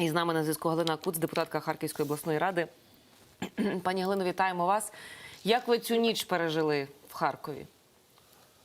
І з нами на зв'язку Галина Куц, депутатка Харківської обласної ради. Пані Галино, вітаємо вас. Як ви цю ніч пережили в Харкові?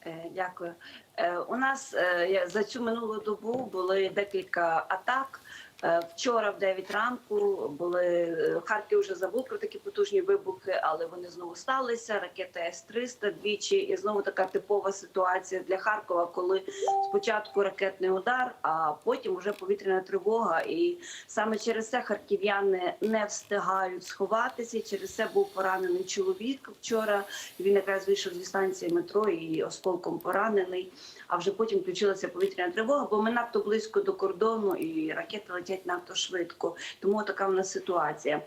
Е, Дякую. Е, У нас е, за цю минулу добу були декілька атак. Е, Вчора в 9 ранку були е, Харків вже забув про такі потужні вибухи, але вони знову сталися. Ракета С-300 двічі, і знову така типова ситуація для Харкова, коли спочатку ракетний удар, а потім вже повітряна тривога. І саме через це харків'яни не встигають сховатися. Через це був поранений чоловік вчора. Він якраз вийшов зі станції метро і осколком поранений. А вже потім включилася повітряна тривога, бо ми надто близько до кордону, і ракети летять надто швидко. Тому така в нас ситуація.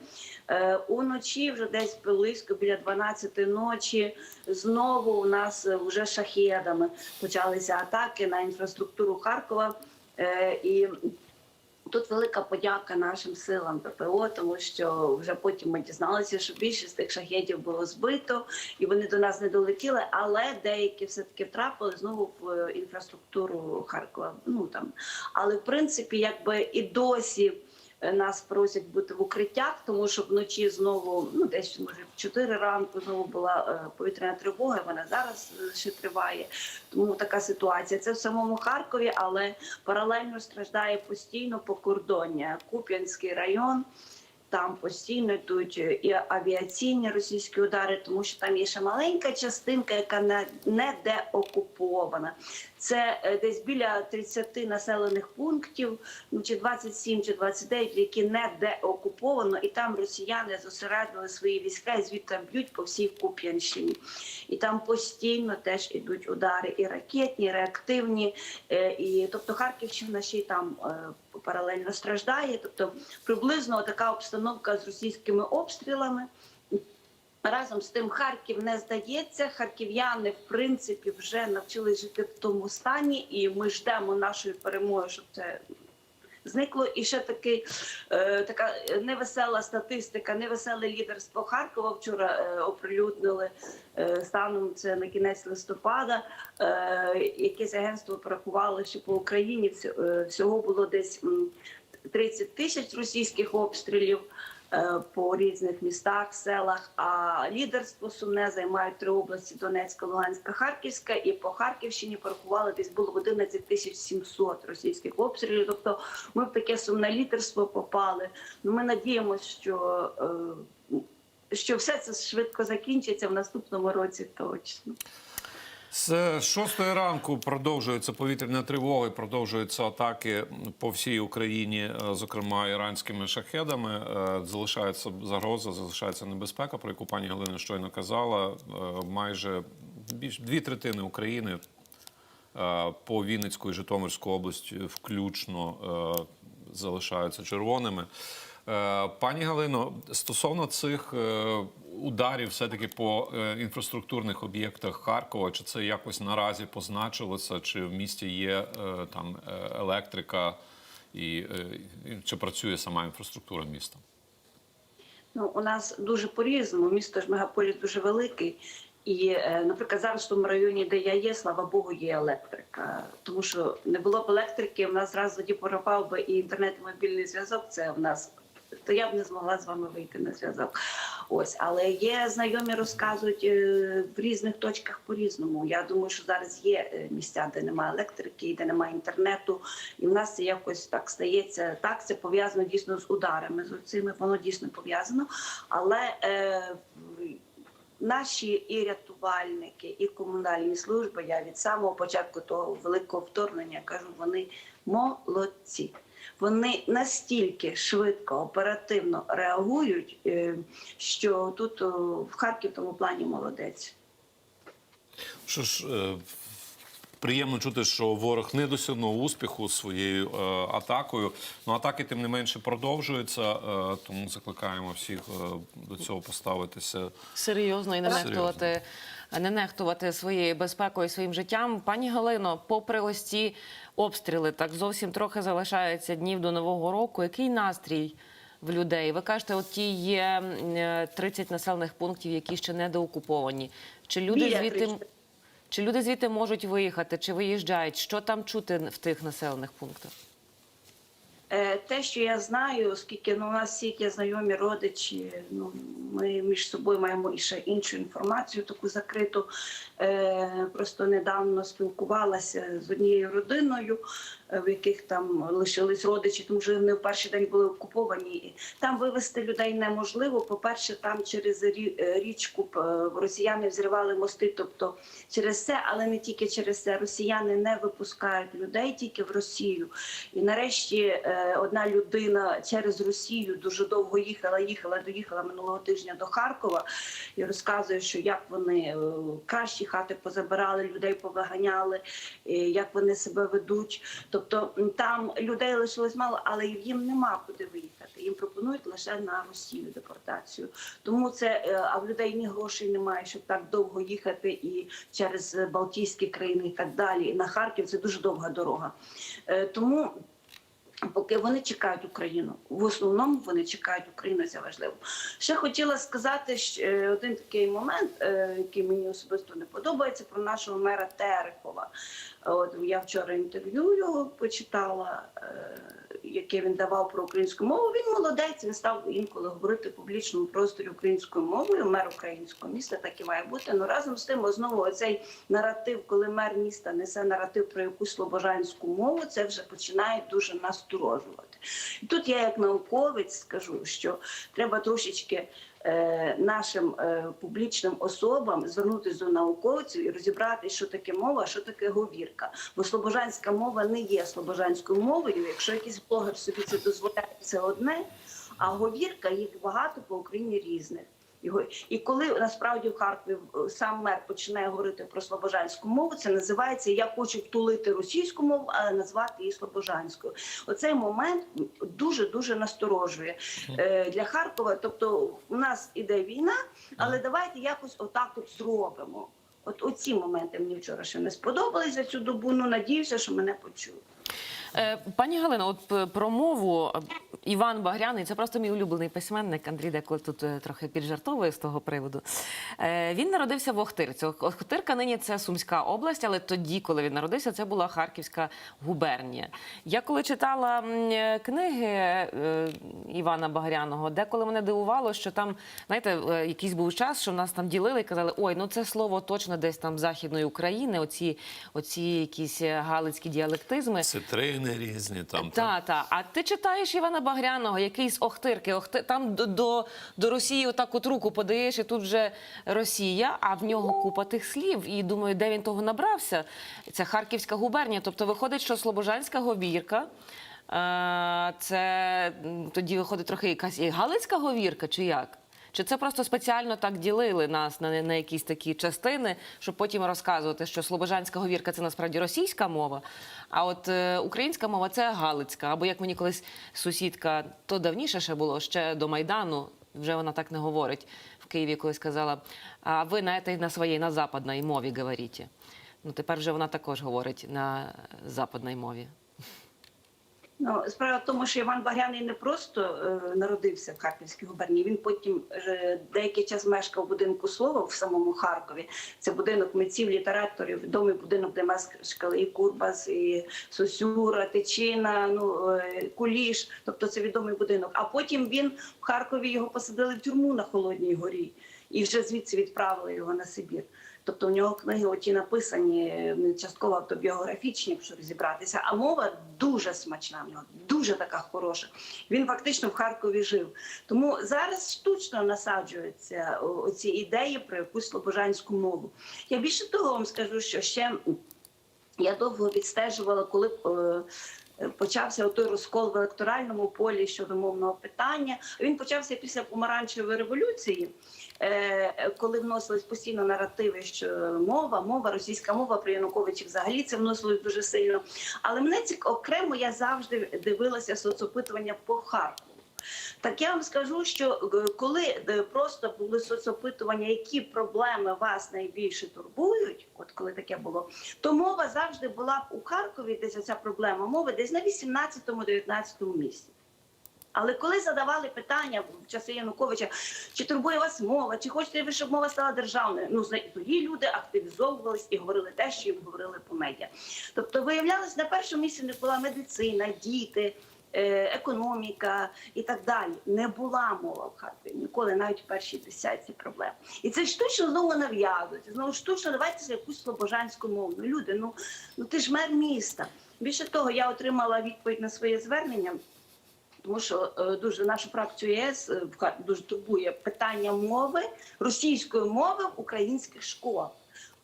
Е, уночі, вже десь близько біля 12 ночі, знову у нас вже шахедами почалися атаки на інфраструктуру Харкова. Е, і Тут велика подяка нашим силам ППО, тому що вже потім ми дізналися, що більшість тих шахедів було збито, і вони до нас не долетіли. Але деякі все таки втрапили знову в е, інфраструктуру Харкова. Ну там, але в принципі, якби і досі. Е, Нас просять бути в укриттях, тому що вночі знову, ну десь може в 4 ранку знову була е, повітряна тривога. Вона зараз е, ще триває. Тому така ситуація. Це в самому Харкові, але паралельно страждає постійно покордоння. Куп'янський район. Там постійно йдуть і авіаційні російські удари, тому що там є ще маленька частинка, яка не, не деокупована. Це е, десь біля 30 населених пунктів, ну чи 27, чи 29, які не деокуповано, і там росіяни зосередили свої війська і звідти б'ють по всій Куп'янщині. І там постійно теж ідуть удари і ракетні, і реактивні. Е, І тобто Харківщина ще й там е, паралельно страждає. Тобто приблизно така обстановка з російськими обстрілами. Разом з тим Харків не здається. Харків'яни, в принципі, вже навчились жити в тому стані, і ми ждемо нашої перемоги, щоб це зникло. І ще таки е, така невесела статистика, невеселе лідерство Харкова. Вчора е, оприлюднили е, станом це на кінець листопада. Е, якесь агентство порахувало, що по Україні е, всього було десь м, 30 тисяч російських обстрілів по різних містах, селах. А лідерство сумне займають три області: Донецька, Луганська, Харківська. І по Харківщині порахували десь було 11 тисяч 700 російських обстрілів. Тобто ми в таке сумне лідерство попали. Ну ми надіємося, що. е, що все це швидко закінчиться в наступному році точно. З шостої ранку продовжуються повітряні тривоги, продовжуються атаки по всій Україні, е, зокрема іранськими шахедами. Е, Залишається загроза, залишається небезпека, про яку пані Галина щойно казала. Е, Майже більш дві третини України по Вінницьку і Житомирську область включно залишаються червоними. Пані Галино, стосовно цих ударів, все-таки по е, інфраструктурних об'єктах Харкова, чи це якось наразі позначилося, чи в місті є е, там е, електрика, і чи працює сама інфраструктура міста? Ну, у нас дуже по-різному. Місто ж мегаполіс дуже великий. І, наприклад, зараз в тому районі, де я є, слава Богу, є електрика. Тому що не було б електрики, в нас зразу тоді пропав би і інтернет, і мобільний зв'язок. Це в нас то я б не змогла з вами вийти на зв'язок. Ось, але є знайомі розказують е, в різних точках по-різному. Я думаю, що зараз є е, місця, де немає електрики, де немає інтернету, і в нас це якось так стається. Так, це пов'язано дійсно з ударами з цими, воно дійсно пов'язано. Але е, наші і рятувальники, і комунальні служби, я від самого початку того великого вторгнення кажу, вони молодці. Вони настільки швидко, оперативно реагують, е, що тут в Харків тому плані молодець. Що ж, е, приємно чути, що ворог не досягнув успіху своєю е, атакою. Ну атаки тим не менше продовжуються, е, тому закликаємо всіх е, до цього поставитися. Серйозно і не нехтувати, не нехтувати своєю безпекою, своїм життям. Пані Галино, попри ось ці обстріли, так зовсім трохи залишається днів до нового року. Який настрій в людей? Ви кажете, от ті є е, 30 населених пунктів, які ще не доокуповані. Чи люди Біля звідти 30. Чи люди звідти можуть виїхати, чи виїжджають? Що там чути в тих населених пунктах? Е, Те, що я знаю, оскільки ну, у нас всі є знайомі родичі, ну ми між собою маємо і ще іншу інформацію, таку закриту. Е, Просто недавно спілкувалася з однією родиною, в яких там лишились родичі, тому що вони в перший день були окуповані. Там вивезти людей неможливо. По-перше, там через е, річку е, росіяни взривали мости, тобто через це, але не тільки через це. Росіяни не випускають людей тільки в Росію. І нарешті е, одна людина через Росію дуже довго їхала, їхала, доїхала минулого тижня до Харкова і розказує, що як вони кращі хати позабирали, людей повиганяли, як вони себе ведуть. Тобто там людей лишилось мало, але їм нема куди виїхати. Їм пропонують лише на Росію депортацію. Тому це е, а в людей ні грошей немає, щоб так довго їхати і через Балтійські країни і так далі. І на Харків це дуже довга дорога. Е, Тому поки вони чекають Україну, в основному вони чекають Україну. Це важливо. Ще хотіла сказати що, е, один такий момент, е, який мені особисто не подобається, про нашого мера Терехова. От я вчора інтерв'ю його почитала, е, яке він давав про українську мову. Він молодець, він став інколи говорити в публічному просторі українською мовою. Мер українського міста так і має бути. Ну разом з тим, знову оцей наратив, коли мер міста несе наратив про якусь слобожанську мову, це вже починає дуже насторожувати. Тут я, як науковець, скажу, що треба трошечки. Е, Нашим е, публічним особам звернутися до науковців і розібрати, що таке мова, що таке говірка. Бо слобожанська мова не є слобожанською мовою. Якщо якийсь блогер собі це дозволяє, це одне, а говірка їх багато по Україні різних. Його і коли насправді в Харкові е, сам мер починає говорити про слобожанську мову, це називається Я хочу втулити російську мову, але назвати її слобожанською. Оцей момент дуже дуже насторожує е, для Харкова. Тобто, у нас іде війна, але давайте якось отак от зробимо. От оці моменти мені вчора ще не сподобались за цю добу. Ну надіюся, що мене почують. Е, Пані Галино, от про мову е, Іван Багряний, це просто мій улюблений письменник. Андрій деколи тут е, трохи піджартовує з того приводу. Е, Він народився в Охтирці. Охтирка нині це Сумська область, але тоді, коли він народився, це була Харківська губернія. Я коли читала е, книги е, Івана Багряного, деколи мене дивувало, що там, знаєте, е, якийсь був час, що нас там ділили і казали, ой, ну це слово точно десь там Західної України, оці, оці якісь е, галицькі діалектизми. Цитрини різні там. Та, та. А ти читаєш Івана Багряного, який з Охтирки. Охти... Там до, до, до Росії отак от руку подаєш, і тут вже Росія, а в нього купа тих слів. І думаю, де він того набрався? Це Харківська губернія. Тобто виходить, що Слобожанська говірка. е, Це тоді виходить трохи якась і Галицька говірка, чи як? Чи це просто спеціально так ділили нас на, на якісь такі частини, щоб потім розказувати, що слобожанська говірка це насправді російська мова, а от е, українська мова це галицька. Або як мені колись сусідка, то давніше ще було, ще до Майдану, вже вона так не говорить. В Києві колись сказала, а ви на этой, на своїй, на западній мові говорите. Ну тепер вже вона також говорить на западній мові. Ну, справа в тому, що Іван Багряний не просто е, народився в Харківській губернії. Він потім е, деякий час мешкав в будинку слова в самому Харкові. Це будинок митців, літераторів, відомий будинок, де мешкали і Курбас, і Сосюра, Тичина, ну е, Куліш. Тобто це відомий будинок. А потім він в Харкові його посадили в тюрму на Холодній горі і вже звідси відправили його на Сибір. Тобто у нього книги оті написані е, частково автобіографічні, якщо розібратися. А мова дуже смачна в нього, дуже така хороша. Він фактично в Харкові жив. Тому зараз штучно насаджуються оці ідеї про якусь слобожанську мову. Я більше того вам скажу, що ще я довго відстежувала, коли е, почався той розкол в електоральному полі щодо мовного питання. Він почався після помаранчевої революції, е, коли вносились постійно наративи, що мова, мова, російська мова при Януковичі взагалі це вносилось дуже сильно. Але мене цік окремо я завжди дивилася соцопитування по Харкову. Так я вам скажу, що е, коли е, просто були соцопитування, які проблеми вас найбільше турбують, от коли таке було, то мова завжди була б у Харкові, десь ця проблема мови, десь на 18-19 місці. Але коли задавали питання в часи Януковича, чи турбує вас мова, чи хочете ви, щоб мова стала державною, ну тоді люди активізовувались і говорили те, що їм говорили по медіа. Тобто, виявлялось, на першому місці не була медицина, діти. Е, економіка і так далі. Не була мова в Харкові ніколи, навіть в першій десятці проблем. І це штучно знову нав'язується. Знову штучно давайте за якусь слобожанську мову. Ну, люди, ну, ну ти ж мер міста. Більше того, я отримала відповідь на своє звернення. Тому що е, дуже нашу фракцію ЄС е, дуже турбує питання мови російської мови в українських школах,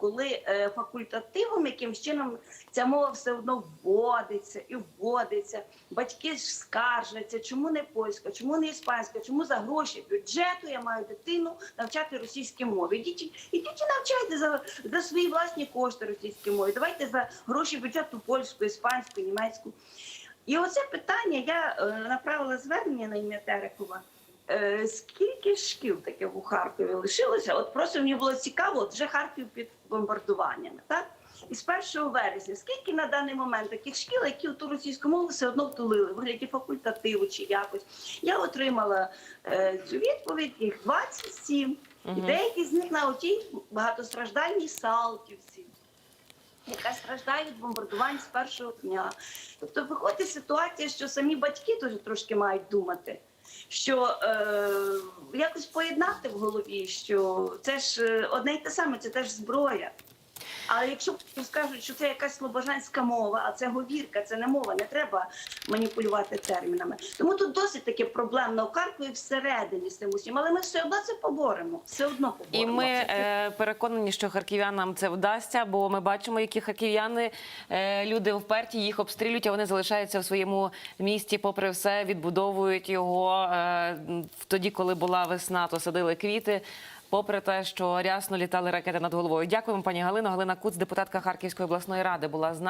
коли е, факультативом якимсь чином ця мова все одно вводиться і вводиться. Батьки ж скаржаться, чому не польська, чому не іспанська, чому за гроші бюджету я маю дитину навчати російській мові. Ідіть, ідіть і навчайте за, за свої власні кошти російській мові. Давайте за гроші бюджету польську, іспанську, німецьку. І оце питання я е, направила звернення на ім'я Терехова. Е, скільки шкіл таких у Харкові лишилося? От просто мені було цікаво, от вже Харків під бомбардуваннями, так? І з 1 вересня, скільки на даний момент таких шкіл, які ту російську мову все одно втулили, в вигляді факультативу чи якось. Я отримала е, цю відповідь, їх 27, і деякі з них на отій багатостраждальній Салтівці яка страждає від бомбардувань з першого дня. Тобто виходить ситуація, що самі батьки теж трошки мають думати, що е, якось поєднати в голові, що це ж е, одне й те саме, це теж зброя. Але якщо скажуть, що це якась слобожанська мова, а це говірка, це не мова, не треба маніпулювати термінами. Тому тут досить таки проблемно у Харкові всередині з цим усім, але ми все одно це поборемо. Все одно поборемо. І ми е, переконані, що харків'янам це вдасться, бо ми бачимо, які харків'яни е, люди вперті їх обстрілюють, а вони залишаються в своєму місті, попри все, відбудовують його. Е, тоді, коли була весна, то садили квіти. Попри те, що рясно літали ракети над головою. Дякуємо, пані Галино. Галина Куц, депутатка Харківської обласної ради, була з нами.